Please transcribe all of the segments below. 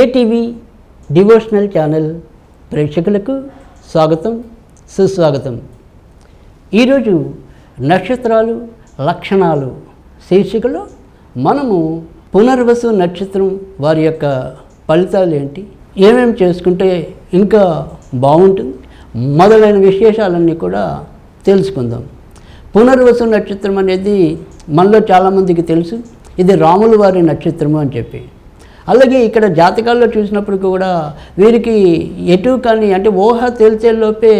ATV devotional channel ప్రేక్షకులకు స్వాగతం సుస్వాగతం. ఈరోజు నక్షత్రాలు లక్షణాలు శీర్షికలో మనము పునర్వసు నక్షత్రం వారి యొక్క ఫలితాలు ఏంటి ఏమేమి చేసుకుంటే ఇంకా బాగుంటుంది మొదలైన విశేషాలన్నీ కూడా తెలుసుకుందాం. పునర్వసు నక్షత్రం అనేది మనలో చాలామందికి తెలుసు ఇది రాముల వారి నక్షత్రము అని చెప్పి. అలాగే ఇక్కడ జాతకాల్లో చూసినప్పుడు కూడా వీరికి ఎటు కానీ అంటే ఊహ తేల్చేలోపే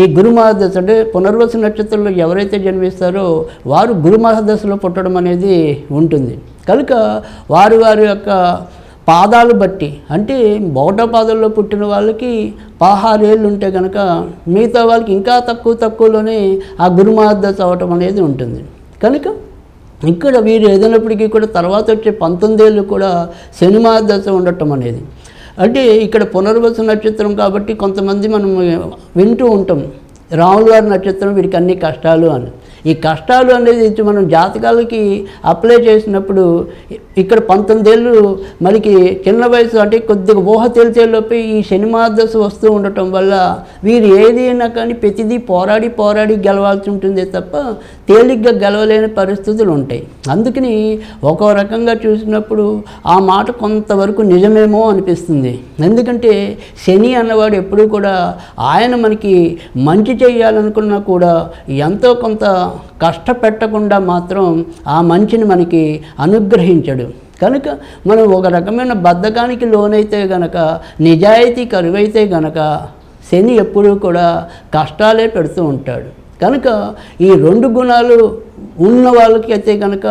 ఈ గురుమహాదశ అంటే పునర్వసు నక్షత్రంలో ఎవరైతే జన్మిస్తారో వారు గురుమహాదశలో పుట్టడం అనేది ఉంటుంది. కనుక వారి వారి యొక్క పాదాలు బట్టి అంటే బోట పాదాల్లో పుట్టిన వాళ్ళకి పదహారేళ్ళు ఉంటే కనుక మిగతా వాళ్ళకి ఇంకా తక్కువ తక్కువలోనే ఆ గురుమహాదశ అవటం అనేది ఉంటుంది. కనుక ఇక్కడ వీరు ఏదైనప్పటికీ కూడా తర్వాత వచ్చే పంతొమ్మిదేళ్ళు కూడా సినిమా దశ ఉండటం అనేది. అంటే ఇక్కడ పునర్వసు నక్షత్రం కాబట్టి కొంతమంది మనం వింటూ ఉంటాం. రాముల వారి నక్షత్రం వీరికి అన్ని కష్టాలు అని. ఈ కష్టాలు అనేది మనం జాతకాలకి అప్లై చేసినప్పుడు ఇక్కడ పంతొమ్మిదేళ్ళు మనకి చిన్న వయసు అంటే కొద్దిగా ఊహ తెలిసేలోపే ఈ సినిమా వస్తూ ఉండటం వల్ల వీరు ఏదైనా కానీ ప్రతిదీ పోరాడి పోరాడి గెలవాల్సి ఉంటుంది తప్ప తేలిగ్గా గెలవలేని పరిస్థితులు ఉంటాయి. అందుకని ఒక రకంగా చూసినప్పుడు ఆ మాట కొంతవరకు నిజమేమో అనిపిస్తుంది. ఎందుకంటే శని అన్నవాడు ఎప్పుడూ కూడా ఆయన మనకి మంచి చేయాలనుకున్నా కూడా ఎంతో కొంత కష్టపెట్టకుండా మాత్రం ఆ మంచిని మనకి అనుగ్రహించడు. కనుక మనం ఒక రకమైన బద్ధకానికి లోనైతే గనక నిజాయితీ కరువైతే గనక శని ఎప్పుడూ కూడా కష్టాలే పెడుతూ ఉంటాడు. కనుక ఈ రెండు గుణాలు ఉన్న వాళ్ళకి అయితే కనుక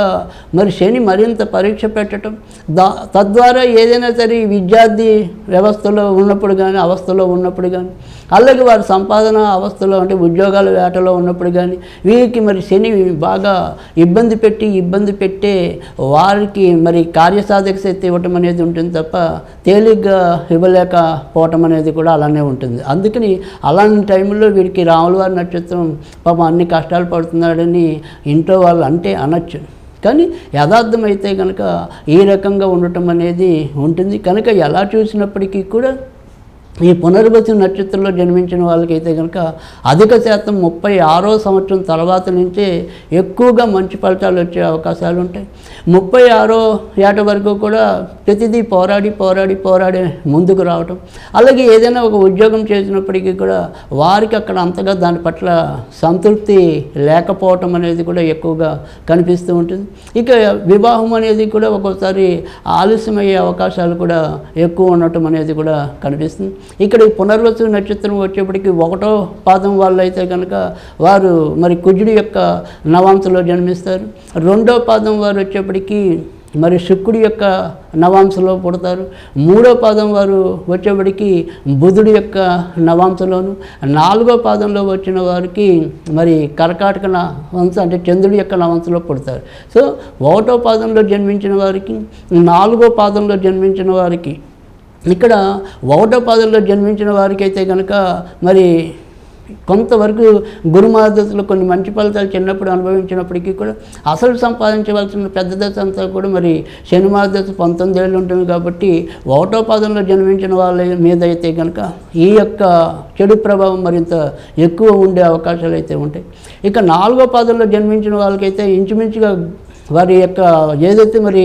మరి శని మరింత పరీక్ష పెట్టడం దా తద్వారా ఏదైనా సరే విద్యార్థి వ్యవస్థలో ఉన్నప్పుడు కానీ అవస్థలో ఉన్నప్పుడు కానీ అలాగే వారి సంపాదన అవస్థలో అంటే ఉద్యోగాల వేటలో ఉన్నప్పుడు కానీ వీరికి మరి శని బాగా ఇబ్బంది పెట్టి ఇబ్బంది పెట్టే వారికి మరి కార్యసాధక శక్తి ఇవ్వటం అనేది ఉంటుంది తప్ప తేలిగ్గా ఇవ్వలేకపోవటం అనేది కూడా అలానే ఉంటుంది. అందుకని అలాంటి టైంలో వీరికి రాములవారి నక్షత్రం పాపం అన్ని కష్టాలు పడుతున్నాడని ఇంట్లో వాళ్ళు అంటే అనొచ్చు. కానీ యథార్థమైతే కనుక ఈ రకంగా ఉండటం అనేది ఉంటుంది. కనుక ఎలా చూసినప్పటికీ కూడా ఈ పునర్వతి నక్షత్రంలో జన్మించిన వాళ్ళకైతే కనుక అధిక శాతం ముప్పై ఆరో సంవత్సరం తర్వాత నుంచే ఎక్కువగా మంచి ఫలితాలు వచ్చే అవకాశాలు ఉంటాయి. ముప్పై ఆరో ఏట వరకు కూడా ప్రతిదీ పోరాడి పోరాడి పోరాడి ముందుకు రావటం. అలాగే ఏదైనా ఒక ఉద్యోగం చేసినప్పటికీ కూడా వారికి అక్కడ అంతగా దాని పట్ల సంతృప్తి లేకపోవటం అనేది కూడా ఎక్కువగా కనిపిస్తూ ఉంటుంది. ఇక వివాహం అనేది కూడా ఒక్కోసారి ఆలస్యమయ్యే అవకాశాలు కూడా ఎక్కువ ఉండటం అనేది కూడా కనిపిస్తుంది. ఇక్కడ ఈ పునర్వసు నక్షత్రం వచ్చేప్పటికి ఒకటో పాదం వాళ్ళు అయితే కనుక వారు మరి కుజుడి యొక్క నవాంశలో జన్మిస్తారు. రెండో పాదం వారు వచ్చేప్పటికీ మరి శుక్రుడి యొక్క నవాంశలో పుడతారు. మూడో పాదం వారు వచ్చేప్పటికి బుధుడి యొక్క నవాంశలోను. నాలుగో పాదంలో వచ్చిన వారికి మరి కర్కాటక వంశ అంటే చంద్రుడి యొక్క నవంశలో పుడతారు. సో ఒకటో పాదంలో జన్మించిన వారికి నాలుగో పాదంలో జన్మించిన వారికి ఇక్కడ ఒకటో పాదంలో జన్మించిన వారికైతే కనుక మరి కొంతవరకు గురుమాదశలో కొన్ని మంచి ఫలితాలు చిన్నప్పుడు అనుభవించినప్పటికీ కూడా అసలు సంపాదించవలసిన పెద్ద దశ అంతా కూడా మరి శనిమాదశ పంతొమ్మిది ఏళ్ళు ఉంటుంది కాబట్టి ఒకటో పాదంలో జన్మించిన వాళ్ళ మీద అయితే కనుక ఈ యొక్క చెడు ప్రభావం మరింత ఎక్కువ ఉండే అవకాశాలు అయితే ఉంటాయి. ఇక నాలుగో పాదంలో జన్మించిన వాళ్ళకైతే ఇంచుమించుగా వారి యొక్క ఏదైతే మరి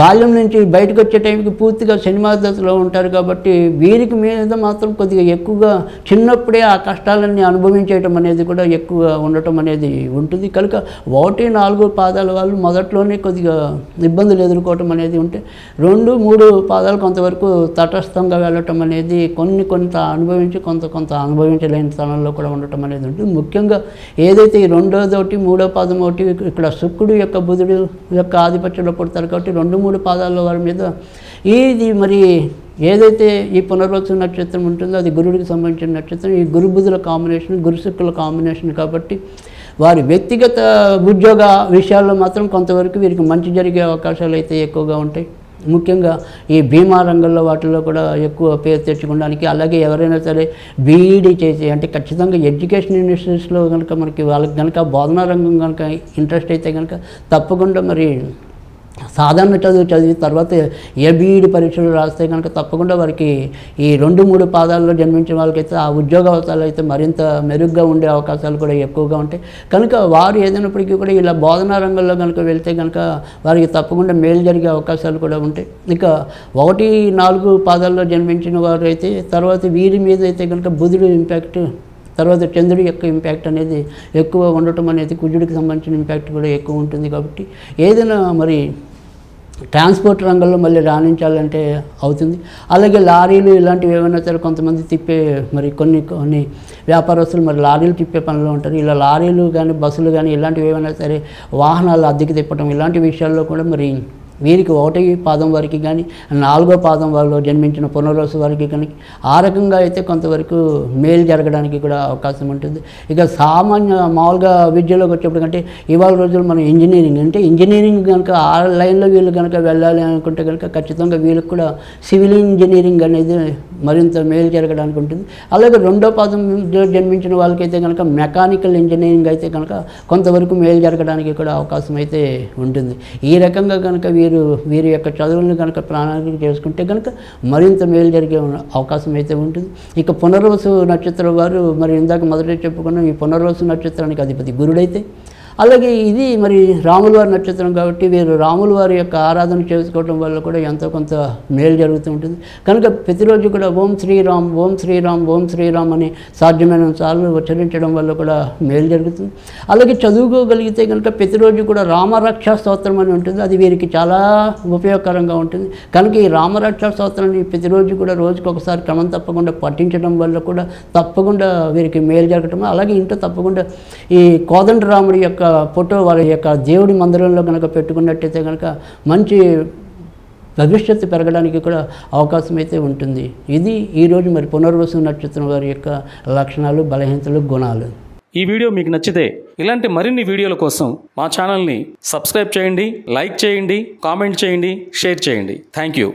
బాల్యం నుంచి బయటకు వచ్చే టైంకి పూర్తిగా సినిమా దశలో ఉంటారు కాబట్టి వీరికి మీద మాత్రం కొద్దిగా ఎక్కువగా చిన్నప్పుడే ఆ కష్టాలన్నీ అనుభవించేయటం అనేది కూడా ఎక్కువ ఉండటం అనేది ఉంటుంది. కనుక ఒకటి నాలుగు పాదాల వాళ్ళు మొదట్లోనే కొద్దిగా ఇబ్బందులు ఎదుర్కోవటం అనేది ఉంటే రెండు మూడు పాదాలు కొంతవరకు తటస్థంగా వెళ్ళటం అనేది కొన్ని కొంత అనుభవించి కొంత కొంత అనుభవించలేని స్థానంలో కూడా ఉండటం అనేది ఉంటుంది. ముఖ్యంగా ఏదైతే ఈ రెండోది ఒకటి మూడో పాదం ఒకటి ఇక్కడ శుక్రుడు యొక్క బుధుడు యొక్క ఆధిపత్యంలో పుడతారు కాబట్టి రెండు మూడు పాదాల వారి మీద ఇది మరి ఏదైతే ఈ పునర్వసు నక్షత్రం ఉంటుందో అది గురుడికి సంబంధించిన నక్షత్రం ఈ గురు బుధుల కాంబినేషన్ గురుశుక్కుల కాంబినేషన్ కాబట్టి వారి వ్యక్తిగత ఉద్యోగ విషయాల్లో మాత్రం కొంతవరకు వీరికి మంచి జరిగే అవకాశాలు అయితే ఎక్కువగా ఉంటాయి. ముఖ్యంగా ఈ బీమా రంగంలో వాటిల్లో కూడా ఎక్కువ పేరు తెచ్చుకోవడానికి అలాగే ఎవరైనా సరే బీఈడీ చేసి అంటే ఖచ్చితంగా ఎడ్యుకేషన్ యూనివర్సిటీస్లో కనుక మనకి వాళ్ళకి కనుక బోధనా రంగం కనుక ఇంట్రెస్ట్ అయితే కనుక తప్పకుండా మరి సాధారణ చదువు చదివిన తర్వాత ఏబీఈడి పరీక్షలు రాస్తే కనుక తప్పకుండా వారికి ఈ రెండు మూడు పాదాల్లో జన్మించిన వాళ్ళకైతే ఆ ఉద్యోగ అవసరాలు అయితే మరింత మెరుగ్గా ఉండే అవకాశాలు కూడా ఎక్కువగా ఉంటాయి. కనుక వారు ఏదైనప్పటికీ కూడా ఇలా బోధనా రంగంలో కనుక వెళ్తే కనుక వారికి తప్పకుండా మేలు జరిగే అవకాశాలు కూడా ఉంటాయి. ఇక ఒకటి నాలుగు పాదాల్లో జన్మించిన వారు అయితే తర్వాత వీరి మీద అయితే కనుక బుధుడు ఇంపాక్ట్ తర్వాత చంద్రుడి యొక్క ఇంపాక్ట్ అనేది ఎక్కువ ఉండటం అనేది కుజుడికి సంబంధించిన ఇంపాక్ట్ కూడా ఎక్కువ ఉంటుంది కాబట్టి ఏదైనా మరి ట్రాన్స్పోర్ట్ రంగంలో మళ్ళీ రాణించాలంటే అవుతుంది. అలాగే లారీలు ఇలాంటివి ఏమైనా సరే కొంతమంది తిప్పే మరి కొన్ని కొన్ని వ్యాపారస్తులు మరి లారీలు తిప్పే పనిలో ఉంటారు. ఇలా లారీలు కానీ బస్సులు కానీ ఇలాంటివి ఏమైనా సరే వాహనాలు అద్దెకి తిప్పడం ఇలాంటి విషయాల్లో కూడా మరి వీరికి ఒకటి పాదం వారికి కానీ నాలుగో పాదం వాళ్ళు జన్మించిన పునర్వసు వారికి కానీ ఆ రకంగా అయితే కొంతవరకు మేలు జరగడానికి కూడా అవకాశం ఉంటుంది. ఇక సామాన్య మామూలుగా విద్యలోకి వచ్చేప్పటికంటే ఇవాళ రోజులు మనం ఇంజనీరింగ్ అంటే ఇంజనీరింగ్ కనుక ఆ లైన్లో వీళ్ళు కనుక వెళ్ళాలి అనుకుంటే కనుక ఖచ్చితంగా వీళ్ళకి కూడా సివిల్ ఇంజనీరింగ్ అనేది మరింత మేలు జరగడానికి ఉంటుంది. అలాగే రెండో పాదం జన్మించిన వాళ్ళకైతే కనుక మెకానికల్ ఇంజనీరింగ్ అయితే కనుక కొంతవరకు మేలు జరగడానికి కూడా అవకాశం అయితే ఉంటుంది. ఈ రకంగా కనుక వీరు వీరి యొక్క చదువులను కనుక ప్రణాళిక చేసుకుంటే కనుక మరింత మేలు జరిగే అవకాశం అయితే ఉంటుంది. ఇక పునర్వసు నక్షత్రం వారు మరి ఇందాక మొదట చెప్పుకున్నాం ఈ పునర్వసు నక్షత్రానికి అధిపతి గురుడైతే అలాగే ఇది మరి రాముల వారి నక్షత్రం కాబట్టి వీరు రాముల వారి యొక్క ఆరాధన చేసుకోవడం వల్ల కూడా ఎంతో కొంత మేలు జరుగుతూ ఉంటుంది. కనుక ప్రతిరోజు కూడా ఓం శ్రీరామ్ ఓం శ్రీరామ్ ఓం శ్రీరామ్ అని సాధ్యమైన సార్లు ఉచ్చరించడం వల్ల కూడా మేలు జరుగుతుంది. అలాగే చదువుకోగలిగితే కనుక ప్రతిరోజు కూడా రామరక్షా స్తోత్రం అని ఉంటుంది. అది వీరికి చాలా ఉపయోగకరంగా ఉంటుంది. కనుక ఈ రామరక్షా స్తోత్రాన్ని ప్రతిరోజు కూడా రోజుకు ఒకసారి క్రమం తప్పకుండా పఠించడం వల్ల కూడా తప్పకుండా వీరికి మేలు జరగటం. అలాగే ఇంట్లో తప్పకుండా ఈ కోదండరాముడి యొక్క ఫోటో వారి యొక్క దేవుడి మందిరంలో కనుక పెట్టుకున్నట్టయితే కనుక మంచి భవిష్యత్తు పెరగడానికి కూడా అవకాశం అయితే ఉంటుంది. ఇది ఈరోజు మరి పునర్వసు నక్షత్రం వారి యొక్క లక్షణాలు బలహీనతలు గుణాలు. ఈ వీడియో మీకు నచ్చితే ఇలాంటి మరిన్ని వీడియోల కోసం మా ఛానల్ని సబ్స్క్రైబ్ చేయండి లైక్ చేయండి కామెంట్ చేయండి షేర్ చేయండి. Thank you.